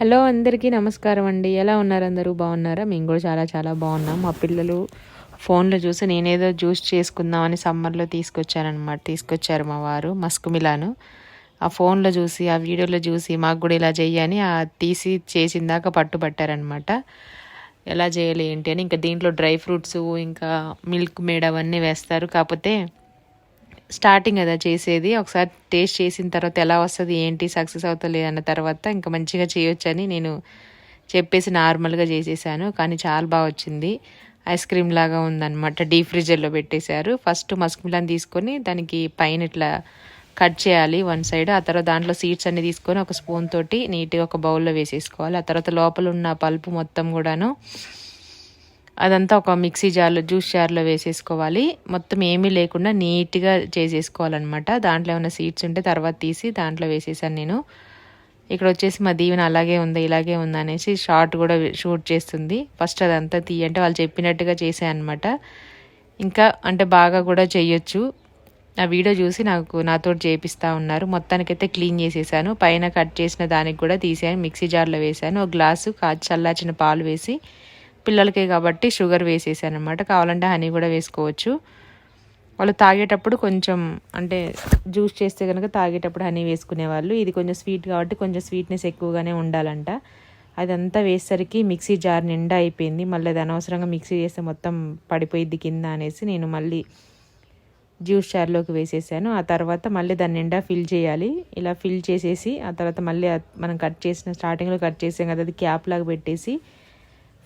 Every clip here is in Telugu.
హలో అందరికీ నమస్కారం అండి. ఎలా ఉన్నారు అందరూ? బాగున్నారా? మేము కూడా చాలా చాలా బాగున్నాం. మా పిల్లలు ఫోన్లో చూసి నేనేదో జ్యూస్ చేసుకుందామని సమ్మర్లో తీసుకొచ్చానమాట తీసుకొచ్చారు మా వారు మస్కుమిలాను ఆ ఫోన్లో చూసి ఆ వీడియోలో చూసి మాకు కూడా ఇలా చెయ్యని ఆ తీసి చేసిన దాకా పట్టుబట్టారనమాట ఎలా చేయాలి ఏంటి అని. ఇంకా దీంట్లో డ్రై ఫ్రూట్స్ ఇంకా మిల్క్ మేడ్ అవన్నీ వేస్తారు. కాకపోతే స్టార్టింగ్ కదా చేసేది. ఒకసారి టేస్ట్ చేసిన తర్వాత ఎలా వస్తుంది ఏంటి సక్సెస్ అవుతలేదు అన్న తర్వాత ఇంకా మంచిగా చేయొచ్చని నేను చెప్పేసి నార్మల్గా చేసేసాను. కానీ చాలా బాగా వచ్చింది. ఐస్ క్రీమ్ లాగా ఉందన్నమాట. డీప్ ఫ్రిజర్లో పెట్టేశారు. ఫస్ట్ మస్క్ మిలాన్ తీసుకొని దానికి పైన ఇట్లా కట్ చేయాలి వన్ సైడ్. ఆ తర్వాత దాంట్లో సీడ్స్ అన్ని తీసుకొని ఒక స్పూన్ తోటి నీట్గా ఒక బౌల్లో వేసేసుకోవాలి. ఆ తర్వాత లోపల ఉన్న పల్పు మొత్తం కూడాను అదంతా ఒక మిక్సీ జార్లో జ్యూస్ జార్లో వేసేసుకోవాలి. మొత్తం ఏమీ లేకుండా నీట్గా చేసేసుకోవాలన్నమాట. దాంట్లో ఏమైనా సీడ్స్ ఉంటే తర్వాత తీసి దాంట్లో వేసేసాను నేను. ఇక్కడ వచ్చేసి మా దీవెన అలాగే ఉంది ఇలాగే ఉంది అనేసి షార్ట్ కూడా షూట్ చేస్తుంది. ఫస్ట్ అదంతా తీయంటే వాళ్ళు చెప్పినట్టుగా చేసాను అనమాట ఇంకా అంటే బాగా కూడా చేయొచ్చు. ఆ వీడియో చూసి నాకు నాతో చేపిస్తూ ఉన్నారు. మొత్తానికైతే క్లీన్ చేసేసాను. పైన కట్ చేసిన దానికి కూడా తీసాను మిక్సీ జార్లో వేసాను. ఒక గ్లాసు కాచి చల్లార్చిన పాలు వేసి పిల్లలకే కాబట్టి షుగర్ వేసేసాను అనమాట కావాలంటే హనీ కూడా వేసుకోవచ్చు. వాళ్ళు తాగేటప్పుడు కొంచెం అంటే జ్యూస్ చేస్తే కనుక తాగేటప్పుడు హనీ వేసుకునేవాళ్ళు. ఇది కొంచెం స్వీట్ కాబట్టి కొంచెం స్వీట్నెస్ ఎక్కువగానే ఉండాలంట. అదంతా వేసేసరికి మిక్సీ జార్ నిండా అయిపోయింది. మళ్ళీ అది అనవసరంగా మిక్సీ చేస్తే మొత్తం పడిపోయిద్ది కింద అనేసి నేను మళ్ళీ జ్యూస్ జార్లోకి వేసేసాను. ఆ తర్వాత మళ్ళీ దాన్ని నిండా ఫిల్ చేయాలి. ఇలా ఫిల్ చేసేసి ఆ తర్వాత మళ్ళీ మనం కట్ చేసిన స్టార్టింగ్లో కట్ చేసాం కదా అది క్యాప్ లాగా పెట్టేసి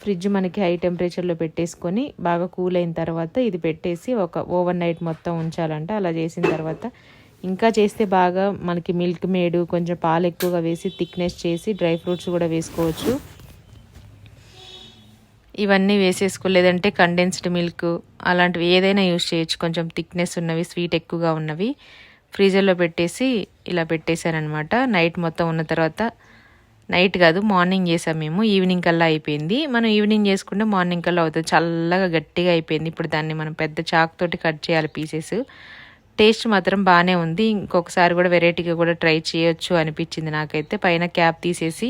ఫ్రిడ్జ్ మనకి హై టెంపరేచర్లో పెట్టేసుకొని బాగా కూల్ అయిన తర్వాత ఇది పెట్టేసి ఒక ఓవర్ నైట్ మొత్తం ఉంచాలంట. అలా చేసిన తర్వాత ఇంకా చేస్తే బాగా మనకి మిల్క్ మేడు కొంచెం పాలు ఎక్కువగా వేసి థిక్నెస్ చేసి డ్రై ఫ్రూట్స్ కూడా వేసుకోవచ్చు. ఇవన్నీ వేసేసుకోలేదంటే కండెన్స్డ్ మిల్క్ అలాంటివి ఏదైనా యూజ్ చేయొచ్చు. కొంచెం థిక్నెస్ ఉన్నవి స్వీట్ ఎక్కువగా ఉన్నవి. ఫ్రీజర్లో పెట్టేసి ఇలా పెట్టేశారనమాట నైట్ మొత్తం ఉన్న తర్వాత నైట్ కాదు మార్నింగ్ చేసాం మేము. ఈవినింగ్ కల్లా అయిపోయింది. మనం ఈవినింగ్ చేసుకుంటే మార్నింగ్ కల్లా అవుతుంది. చల్లగా గట్టిగా అయిపోయింది. ఇప్పుడు దాన్ని మనం పెద్ద చాక్ తోటి కట్ చేయాలి పీసెస్ టేస్ట్ మాత్రం బాగానే ఉంది. ఇంకొకసారి కూడా వెరైటీగా కూడా ట్రై చేయొచ్చు అనిపించింది నాకైతే. పైన క్యాప్ తీసేసి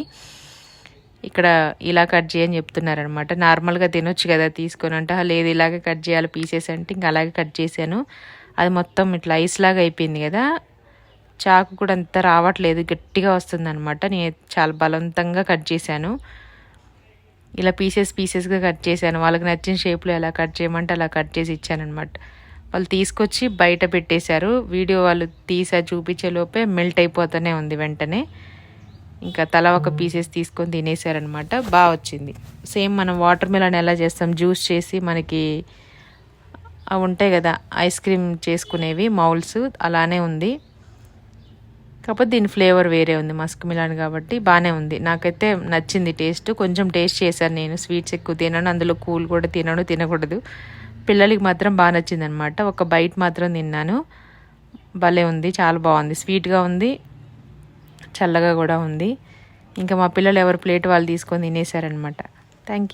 ఇక్కడ ఇలా కట్ చేయని చెప్తున్నారనమాట నార్మల్గా తినొచ్చు కదా తీసుకొని అంటే లేదు ఇలాగే కట్ చేయాలి పీసెస్ అంటే ఇంకా అలాగే కట్ చేశాను. అది మొత్తం ఇట్లా ఐస్ లాగా అయిపోయింది కదా. చాకు కూడా అంత రావట్లేదు గట్టిగా వస్తుంది అనమాట నేను చాలా బలవంతంగా కట్ చేశాను. ఇలా పీసెస్ పీసెస్గా కట్ చేశాను. వాళ్ళకి నచ్చిన షేప్లో ఎలా కట్ చేయమంటే అలా కట్ చేసి ఇచ్చానమాట వాళ్ళు తీసుకొచ్చి బయట పెట్టేశారు. వీడియో వాళ్ళు తీసా చూపించే లోపే మెల్ట్ అయిపోతూనే ఉంది వెంటనే. ఇంకా తల ఒక పీసెస్ తీసుకొని తినేసారనమాట బాగా వచ్చింది. సేమ్ మనం వాటర్ మిలన్ ఎలా చేస్తాం? జ్యూస్ చేసి మనకి అవి ఉంటాయి కదా ఐస్ క్రీమ్ చేసుకునేవి మౌల్స్ అలానే ఉంది. కాకపోతే దీని ఫ్లేవర్ వేరే ఉంది మస్క్ మిలాన్ కాబట్టి బాగానే ఉంది. నాకైతే నచ్చింది టేస్ట్. కొంచెం టేస్ట్ చేశాను నేను. స్వీట్స్ ఎక్కువ తినను అందులో కూల్ కూడా తినను తినకూడదు. పిల్లలకి మాత్రం బాగా నచ్చింది అనమాట ఒక బైట్ మాత్రం తిన్నాను. భలే ఉంది చాలా బాగుంది. స్వీట్గా ఉంది చల్లగా కూడా ఉంది. ఇంకా మా పిల్లలు ఎవరు ప్లేట్ వాళ్ళు తీసుకొని తినేశారనమాట థ్యాంక్ యూ